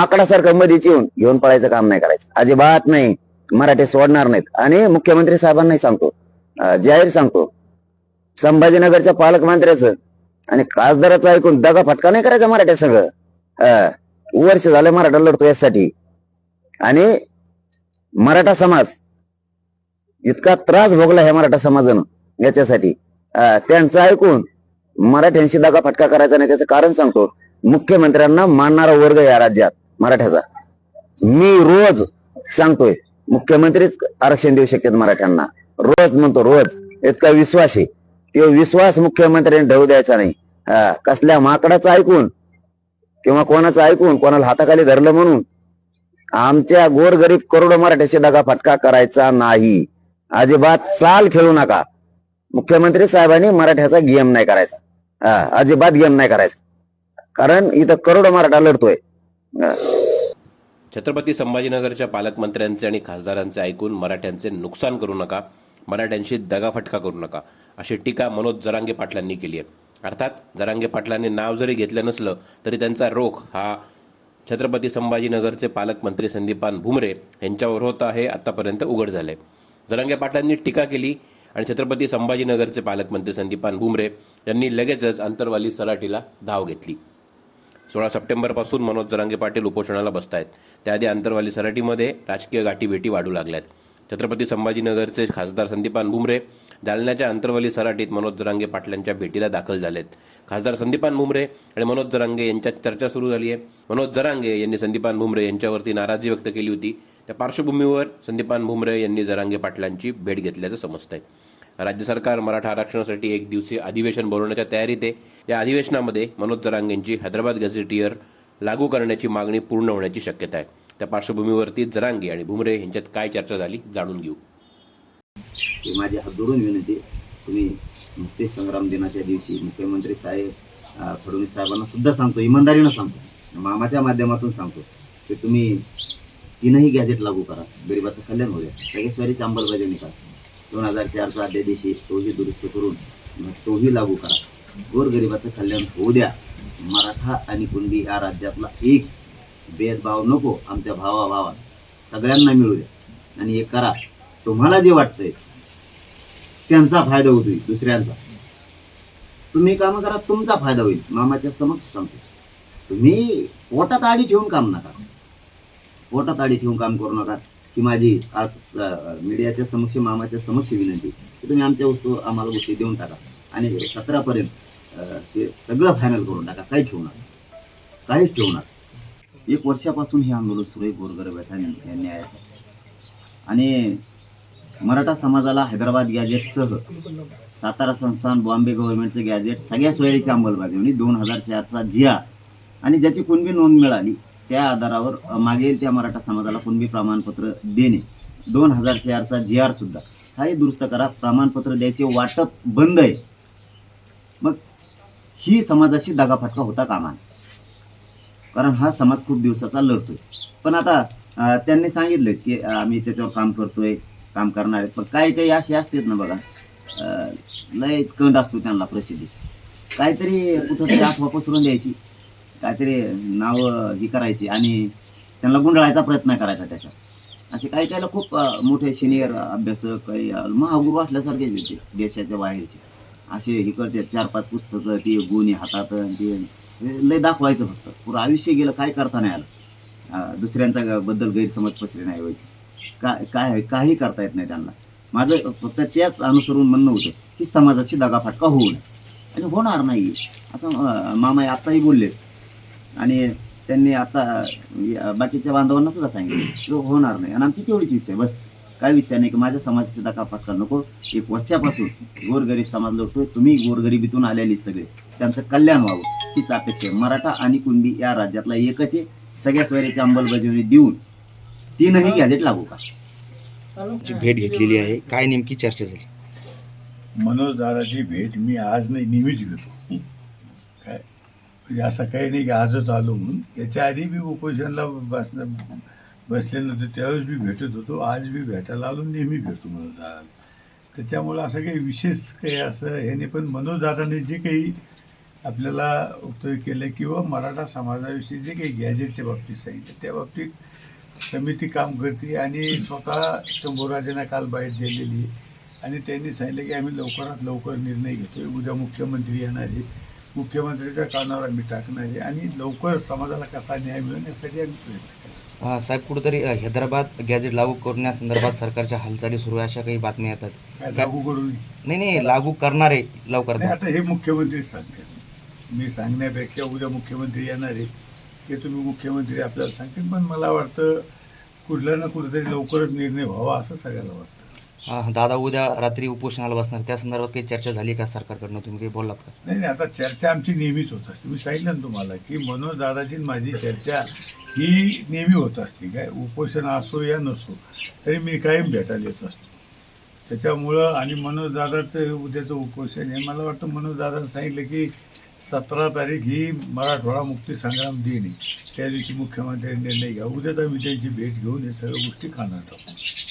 आकडासारखं मध्येच येऊन घेऊन पळायचं काम नाही करायचं. अजिबात नाही. मराठी सोडणार नाहीत. आणि मुख्यमंत्री साहेबांनाही सांगतो. जाहीर सांगतो. संभाजीनगरच्या पालकमंत्र्याचं आणि खासदाराचं ऐकून दगा फटका नाही करायचा मराठ्या सगळं वर्ष झालं मराठा लढतो यासाठी. आणि मराठा समाज इतका त्रास भोगला ह्या मराठा समाजानं याच्यासाठी. त्यांचं ऐकून मराठ्यांशी दगा फटका करायचा नाही त्याचं कारण सांगतो. मुख्यमंत्र्यांना मानणारा वर्ग या राज्यात. मराठ्याचा. मी रोज सांगतोय मुख्यमंत्रीच आरक्षण देऊ शकतात मराठ्यांना. रोज म्हणतो रोज. इतका विश्वास आहे. तो विश्वास मुख्यमंत्र्यांनी ठेवू द्यायचा नाही. हा, कसल्या माकडाचं ऐकून किंवा कोणाचं ऐकून कोणाला हाताखाली धरलं म्हणून आमच्या गोरगरीब करोडो मराठ्याशी दगा फटका करायचा नाही. अजिबात चाल खेळू नका. मुख्यमंत्री साहेबांनी मराठ्याचा गेम नाही करायचा. हा, अजिबात गेम नाही करायचा. कारण इथं करोडो मराठा लढतोय. छत्रपती संभाजीनगरच्या पालकमंत्र्यांचे आणि खासदारांचे ऐकून मराठ्यांचे नुकसान करू नका मराठ्यांशी दगाफटका करू नका अशी टीका मनोज जरांगे पाटलांनी केली आहे. अर्थात जरांगे पाटलांनी नाव जरी घेतलं नसलं तरी त्यांचा रोख हा छत्रपती संभाजीनगरचे पालकमंत्री संदीपान भुमरे यांच्यावर होत आहे आतापर्यंत उघड झालंय. जरांगे पाटलांनी टीका केली आणि छत्रपती संभाजीनगरचे पालकमंत्री संदीपान भुमरे यांनी लगेचच अंतरवाली सराटीला धाव घेतली. सोळा सप्टेंबरपासून मनोज जरांगे पाटील उपोषणाला बसत आहेत त्याआधी आंतरवाली सराटीमध्ये राजकीय गाठीभेटी वाढू लागल्यात. छत्रपती संभाजीनगरचे खासदार संदीपान भुमरे जालन्याच्या अंतरवाली सराटीत मनोज जरांगे पाटलांच्या भेटीला दाखल झालेत. खासदार संदीपान भुमरे आणि मनोज जरांगे यांच्यात चर्चा सुरू झाली आहे मनोज जरांगे यांनी संदीपान भुमरे यांच्यावरती नाराजी व्यक्त केली होती. त्या पार्श्वभूमीवर संदीपान भुमरे यांनी जरांगे पाटलांची भेट घेतल्याचं समजतंय. राज्य सरकार मराठा आरक्षणासाठी एक दिवसीय अधिवेशन बोलवण्याच्या तयारीत आहे. या अधिवेशनामध्ये मनोज जरांगेंची हैदराबाद गॅझेटियर लागू करण्याची मागणी पूर्ण होण्याची शक्यता आहे. त्या पार्श्वभूमीवरती जरांगे आणि भुमरे यांच्यात काय चर्चा झाली जाणून घेऊ. माझी हात जोडून विनंती तुम्ही मुक्ती संग्राम दिनाच्या दिवशी मुख्यमंत्री साहेब फडणवीस साहेबांना सुद्धा सांगतो इमानदारीनं सांगतो मामाच्या माध्यमातून सांगतो की तुम्ही तीनही गॅजेट लागू करा. गरिबाचं कल्याण होऊया. सगळेश्वरीची अंमलबजावणी करा. दोन हजार चारचा अध्यादेशी तोही दुरुस्त करून तोही लागू करा. गोरगरिबाचं कल्याण होऊ द्या. मराठा आणि कुणबी या राज्यातला एक भेदभाव नको आमच्या भावाभावात सगळ्यांना मिळू द्या. आणि हे करा तुम्हाला जे वाटतंय त्यांचा फायदा होतो दुसऱ्यांचा. तुम्ही काम करा तुमचा फायदा होईल. मामाच्या समक्ष सांगतो. तुम्ही पोटात आडी ठेवून काम नका. पोटात आडी ठेवून काम करू नका. की माझी आज मीडियाच्या समक्ष मामाच्या समक्ष विनंती की तुम्ही आमच्या वस्तू आम्हाला गोष्टी देऊन टाका. आणि सतरापर्यंत ते सगळं फायनल करून टाका. काही ठेवणार काहीच ठेवणार एक वर्षापासून हे आंदोलन सुरू आहे गोरगरीब न्यायासाठी आणि मराठा समाजाला हैदराबाद गॅजेटसह सातारा संस्थान बॉम्बे गव्हर्नमेंटचं गॅजेट सगळ्या सोयरीची अंमलबजावणी दोन हजार चारचा जिया. आणि ज्याची कुणबी नोंद मिळाली त्या आधारावर मागेल त्या मराठा समाजाला कुणबी प्रमाणपत्र देणे. दोन हजार चारचा जी आर सुद्धा. हाही दुरुस्त करा प्रमाणपत्र द्यायचे वाटप बंद आहे. मग ही समाजाशी दगाफटका होता कामा कारण हा समाज खूप दिवसाचा लढतोय. पण आता त्यांनी सांगितलेच की आम्ही त्याच्यावर काम करतोय काम करणार आहेत. पण काही काही असे असतात ना बघा लयच कंड असतो त्यांना प्रसिद्धी काहीतरी कुठंतरी आठवा पसरून द्यायची. काहीतरी नाव ही करायची आणि त्यांना गुंडाळायचा प्रयत्न करायचा त्याच्यात. असे काही काहीला खूप मोठे सिनियर अभ्यासक काही अ, महागुरू असल्यासारखे ते देशाच्या बाहेरचे. असे हे करतात चार पाच पुस्तकं ते गुन्हे हातात अन ते हे लय दाखवायचं फक्त. पुरं आयुष्य गेलं काय करता नाही आलं. दुसऱ्यांचा ग- बद्दल गैरसमज पसरे नाही व्हायचे. काय काय काही करता येत नाही त्यांना. माझं फक्त त्याच अनुसरून म्हणणं होतं की समाजाची दगाफटका होऊ नये? आणि होणार नाही असं मामा आत्ताही बोलले आणि त्यांनी आता बाकीच्या बांधवांना सुद्धा सांगितलं की होणार नाही. आणि आमची तेवढीच इच्छा आहे बस. काय इच्छा नाही की माझ्या समाजाची दगाफटका नको. एक वर्षापासून गोरगरीब समाज लढतोय. तुम्ही गोरगरिबीतून आलेली सगळे. त्यांचं कल्याण व्हावं हीच अपेक्षा आहे. मराठा आणि कुणबी या राज्यातला एकच आहे. सगळ्या सोयऱ्याची अंमलबजावणी देऊन तीनही गॅजेट लागू का ची भेट घेतलेली आहे काय नेमकी चर्चा झाली? मनोज दादाची भेट मी आज नाही नेहमीच घेतो. काय? म्हणजे असं काही नाही की आजच आलो म्हणून. याच्या आधी मी उपोषणला बस बसले नव्हते त्यावेळेस मी भेटत होतो आज मी भेटायला आलो नेहमी भेटतो म्हणून त्याच्यामुळं असं काही विशेष काही असं ह्याने पण मनोजदादाने जे काही आपल्याला उपयोग केलं किंवा मराठा समाजाविषयी जे काही गॅजेटच्या बाबतीत सांगितलं त्या बाबतीत समिती काम करते आणि स्वतः शंभूराजांना काल बाहेर दिलेली आणि त्यांनी सांगितलं की आम्ही लवकरात लवकर निर्णय घेतोय. उद्या मुख्यमंत्री येणार आहे. मुख्यमंत्र्याच्या कानावर आम्ही टाकणार आहे. आणि लवकर समाजाला कसा न्याय मिळेल यासाठी आम्ही प्रयत्न करू. अ, साहेब कुठेतरी हैदराबाद गॅजेट लागू करण्यासंदर्भात सरकारच्या हालचाली सुरू आहे अशा काही बातम्या येतात? काय लागू करून नाही नाही लागू करणारे लवकर नाही आता हे मुख्यमंत्रीच सांगते मी सांगण्यापेक्षा उद्या मुख्यमंत्री येणार आहे. हे तुम्ही मुख्यमंत्री आपल्याला सांगतील पण मला वाटतं कुठला ना कुठेतरी लवकरच निर्णय व्हावा असं सगळ्याला वाटतं. दादा उद्या रात्री उपोषणाला बसणार. त्या संदर्भात काही चर्चा झाली का सरकारकडनं? तुम्ही काही बोललात का? नाही नाही आता चर्चा आमची नेहमीच होत असते. मी सांगितलं ना तुम्हाला की मनोज दादाची माझी चर्चा ही नेहमी होत असते. काय उपोषण असो या नसो तरी मी कायम भेटायला येत असतो. त्याच्यामुळं आणि मनोज दादाचं उद्याचं उपोषण हे मला वाटतं मनोज दादानं सांगितलं की सतरा तारीख ही मराठवाडा मुक्ती संग्राम दिन आहे. त्या दिवशी मुख्यमंत्र्यांनी निर्णय घ्या उद्याच आम्ही त्यांची भेट घेऊन हे सगळ्या गोष्टी खाणार आहोत.